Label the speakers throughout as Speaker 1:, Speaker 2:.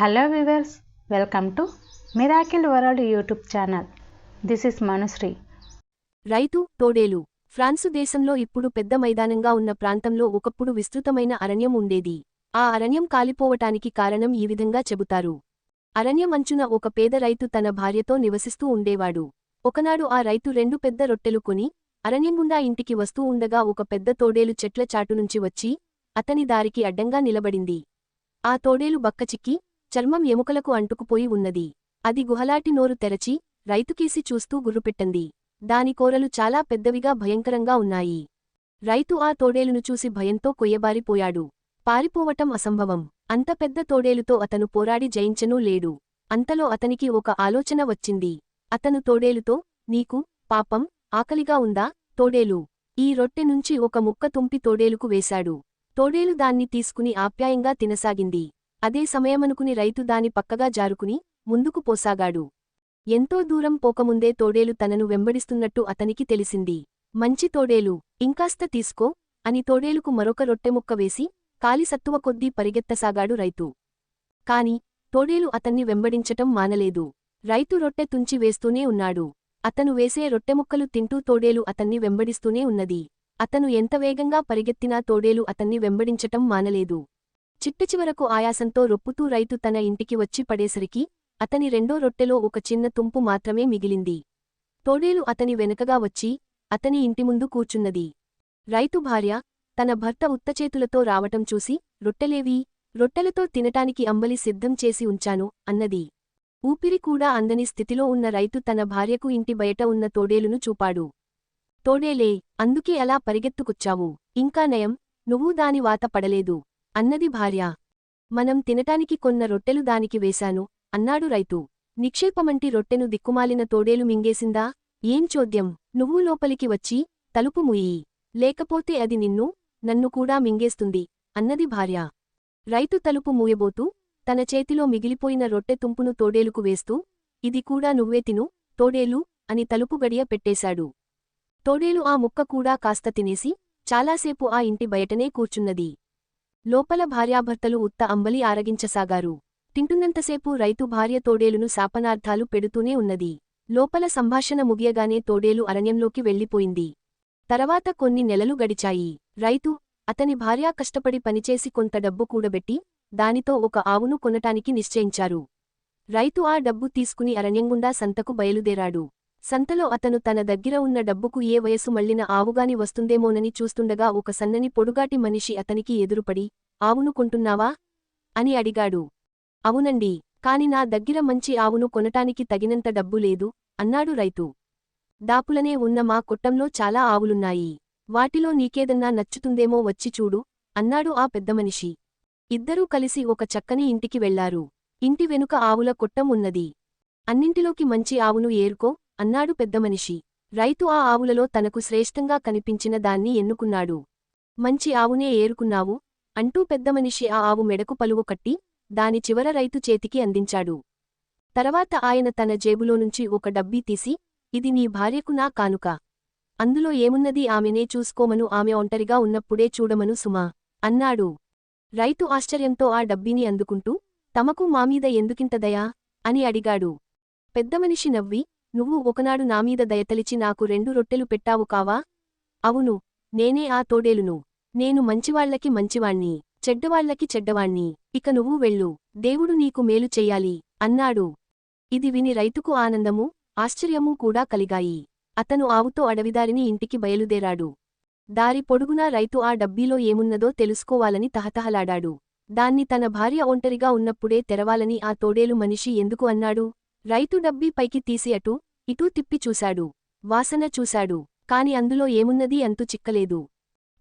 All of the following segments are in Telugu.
Speaker 1: Hello viewers welcome to miracle world YouTube channel this is Manushri
Speaker 2: రైతు తోడేలు. ఫ్రాన్సు దేశంలో ఇప్పుడు పెద్ద మైదానంగా ఉన్న ప్రాంతంలో ఒకప్పుడు విస్తృతమైన అరణ్యం ఉండేది. ఆ అరణ్యం కాలిపోవటానికి కారణం ఈ విధంగా చెబుతారు. అరణ్యం అంచున ఒక పేద రైతు తన భార్యతో నివసిస్తూ ఉండేవాడు. ఒకనాడు ఆ రైతు రెండు పెద్ద రొట్టెలు కొని అరణ్యం గుండా ఇంటికి వస్తూ ఉండగా ఒక పెద్ద తోడేలు చెట్ల చాటునుంచి వచ్చి అతని దారికి అడ్డంగా నిలబడింది. ఆ తోడేలు బక్కచిక్కి చర్మం ఎముకలకు అంటుకుపోయి ఉన్నది. అది గుహలాటి నోరు తెరచి రైతుకేసి చూస్తూ గుర్రుపెట్టంది. దాని కోరలు చాలా పెద్దవిగా భయంకరంగా ఉన్నాయి. రైతు ఆ తోడేలును చూసి భయంతో కొయ్యబారిపోయాడు. పారిపోవటం అసంభవం. అంత పెద్ద తోడేలుతో అతను పోరాడి జయించనూ లేడు. అంతలో అతనికి ఒక ఆలోచన వచ్చింది. అతను తోడేలుతో నీకు పాపం ఆకలిగా ఉందా తోడేలు? ఈ రొట్టె నుంచి ఒక ముక్క తుంపి తోడేలుకు వేశాడు. తోడేలు దాన్ని తీసుకుని ఆప్యాయంగా తినసాగింది. అదే సమయమనుకుని రైతు దాని పక్కగా జారుకుని ముందుకు పోసాగాడు. ఎంతో దూరం పోకముందే తోడేలు తనను వెంబడిస్తున్నట్టు అతనికి తెలిసింది. మంచి తోడేలు ఇంకాస్త తీసుకో అని తోడేలుకు మరొక రొట్టెముక్క వేసి కాలి సత్తువ కొద్దీ పరిగెత్తసాగాడు రైతు. కాని తోడేలు అతన్ని వెంబడించటం మానలేదు. రైతు రొట్టె తుంచి వేస్తూనే ఉన్నాడు. అతను వేసే రొట్టెముక్కలు తింటూ తోడేలు అతన్ని వెంబడిస్తూనే ఉన్నది. అతను ఎంత వేగంగా పరిగెత్తినా తోడేలు అతన్ని వెంబడించటం మానలేదు. చిట్టచివరకు ఆయాసంతో రొప్పుతూ రైతు తన ఇంటికి వచ్చి పడేసరికి అతని రెండో రొట్టెలో ఒక చిన్న తుంపు మాత్రమే మిగిలింది. తోడేలు అతని వెనకగా వచ్చి అతని ఇంటి ముందు కూర్చున్నది. రైతు భార్య తన భర్త ఉత్తచేతులతో రావటం చూసి రొట్టెలేవీ? రొట్టెలతో తినటానికి అంబలి సిద్ధం చేసి ఉంచాను అన్నది. ఊపిరి కూడా అందని స్థితిలో ఉన్న రైతు తన భార్యకు ఇంటి బయట ఉన్న తోడేలును చూపాడు. తోడేలే అందుకే అలా పరిగెత్తుకొచ్చావు. ఇంకా నయం నువ్వు దాని వాత పడలేదు. అన్నది భార్య. మనం తినటానికి కొన్న రొట్టెలు దానికి వేశాను అన్నాడు రైతు. నిక్షేపమంటి రొట్టెను దిక్కుమాలిన తోడేలు మింగేసిందా? ఏం చోద్యం? నువ్వు లోపలికి వచ్చి తలుపు ముయ్యి లేకపోతే అది నిన్ను నన్ను కూడా మింగేస్తుంది అన్నది భార్య. రైతు తలుపు మూయబోతూ తన చేతిలో మిగిలిపోయిన రొట్టె తుంపును తోడేలుకు వేస్తూ ఇది కూడా నువ్వే తిను తోడేలు అని తలుపు గడియ పెట్టేశాడు. తోడేలు ఆ ముక్క కూడా కాస్త తినేసి చాలాసేపు ఆ ఇంటి బయటనే కూర్చున్నది. లోపల భార్యాభర్తలు ఉత్త అంబలి ఆరగించసాగారు. తింటున్నంతసేపు రైతు భార్య తోడేలును శాపనార్థాలు పెడుతూనే ఉన్నది. లోపల సంభాషణ ముగియగానే తోడేలు అరణ్యంలోకి వెళ్ళిపోయింది. తర్వాత కొన్ని నెలలు గడిచాయి. రైతు అతని భార్య కష్టపడి పనిచేసి కొంత డబ్బు కూడబెట్టి దానితో ఒక ఆవును కొనటానికి నిశ్చయించారు. రైతు ఆ డబ్బు తీసుకుని అరణ్యంగుండా సంతకు బయలుదేరాడు. సంతలో అతను తన దగ్గర ఉన్న డబ్బుకు ఏ వయసు మళ్ళిన ఆవుగాని వస్తుందేమోనని చూస్తుండగా ఒక సన్నని పొడుగాటి మనిషి అతనికి ఎదురుపడి ఆవును కొంటున్నావా? అని అడిగాడు. అవునండి కాని నా దగ్గర మంచి ఆవును కొనటానికి తగినంత డబ్బు లేదు అన్నాడు రైతు. దాపులనే ఉన్న మా కొట్టంలో చాలా ఆవులున్నాయి. వాటిలో నీకేదన్నా నచ్చుతుందేమో వచ్చి చూడు అన్నాడు ఆ పెద్దమనిషి ఇద్దరూ కలిసి ఒక చక్కని ఇంటికి వెళ్ళారు. ఇంటి వెనుక ఆవుల కొట్టం ఉన్నది. అన్నింటిలోకి మంచి ఆవును ఏరుకో అన్నాడు పెద్దమనిషి రైతు ఆ ఆవులలో తనకు శ్రేష్టంగా కనిపించిన దాన్ని ఎన్నుకున్నాడు. మంచి ఆవునే ఏరుకున్నావు? అంటూ పెద్దమనిషి ఆ ఆవు మెడకు పలువు కట్టి దాని చివర రైతు చేతికి అందించాడు. తర్వాత ఆయన తన జేబులోనుంచి ఒక డబ్బీ తీసి ఇది నీ భార్యకు నా కానుక. అందులో ఏమున్నది ఆమెనే చూసుకోమను ఆమె ఒంటరిగా ఉన్నప్పుడే చూడమను సుమా అన్నాడు. రైతు ఆశ్చర్యంతో ఆ డబ్బీని అందుకుంటూ తమకు మామీద ఎందుకింత దయా అని అడిగాడు. పెద్దమనిషి నవ్వి నువ్వు ఒకనాడు నామీద దయతలిచి నాకు రెండు రొట్టెలు పెట్టావు కావా? అవును నేనే ఆ తోడేలును. నేను మంచివాళ్ళకి మంచివాణ్ణి చెడ్డవాళ్ళకి చెడ్డవాణ్ణి. ఇక నువ్వు వెళ్ళు దేవుడు నీకు మేలు చెయ్యాలి అన్నాడు. ఇది విని రైతుకు ఆనందమూ ఆశ్చర్యమూ కూడా కలిగాయి. అతను ఆవుతో అడవిదారిని ఇంటికి బయలుదేరాడు. దారి పొడుగునా రైతు ఆ డబ్బీలో ఏమున్నదో తెలుసుకోవాలని తహతహలాడాడు. దాన్ని తన భార్య ఒంటరిగా ఉన్నప్పుడే తెరవాలని ఆ తోడేలు మనిషి ఎందుకు అన్నాడు? రైతు డబ్బీ పైకి తీసి అటూ ఇటూ తిప్పి చూశాడు. వాసన చూశాడు. కాని అందులో ఏమున్నది అంతు చిక్కలేదు.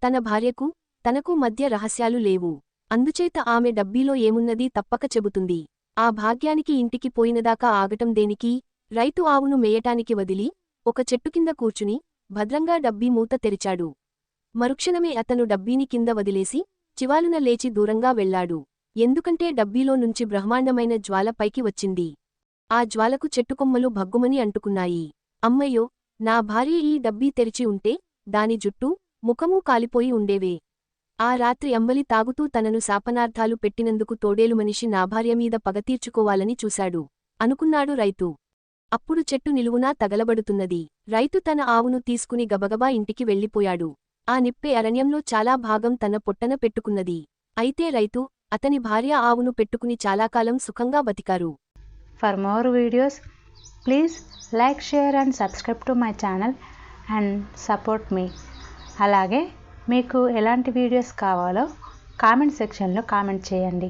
Speaker 2: తన భార్యకు తనకు మధ్య రహస్యాలు లేవు. అందుచేత ఆమె డబ్బీలో ఏమున్నది తప్పక చెబుతుంది. ఆ భాగ్యానికి ఇంటికి పోయినదాకా ఆగటం దేనికి? రైతు ఆవును మేయటానికి వదిలి ఒక చెట్టు కింద కూర్చుని భద్రంగా డబ్బీ మూత తెరిచాడు. మరుక్షణమే అతను డబ్బీని కింద వదిలేసి చివాలున లేచి దూరంగా వెళ్ళాడు ఎందుకంటే డబ్బీలో నుంచి బ్రహ్మాండమైన జ్వాల పైకి వచ్చింది. ఆ జ్వాలకు చెట్టుకొమ్మలు భగ్గుమని అంటుకున్నాయి. అమ్మయ్యో నా భార్య ఈ డబ్బీ తెరిచి ఉంటే దాని జుట్టూ ముఖమూ కాలిపోయి ఉండేవే. ఆ రాత్రి అంబలి తాగుతూ తనను శాపనార్థాలు పెట్టినందుకు తోడేలు మనిషి నా భార్య మీద పగ తీర్చుకోవాలని చూశాడు. అనుకున్నాడు రైతు. అప్పుడు చెట్టు నిలువునా తగలబడుతున్నది. రైతు తన ఆవును తీసుకుని గబగబా ఇంటికి వెళ్ళిపోయాడు. ఆ నిప్పే అరణ్యంలో చాలా భాగం తన పొట్టన పెట్టుకున్నది. అయితే రైతు అతని భార్య ఆవును పెట్టుకుని చాలాకాలం సుఖంగా బతికారు.
Speaker 1: For more videos, please like, share and subscribe to my channel and support me. అలాగే మీకు ఎలాంటి వీడియోస్ కావాలో కామెంట్ సెక్షన్లో కామెంట్ చేయండి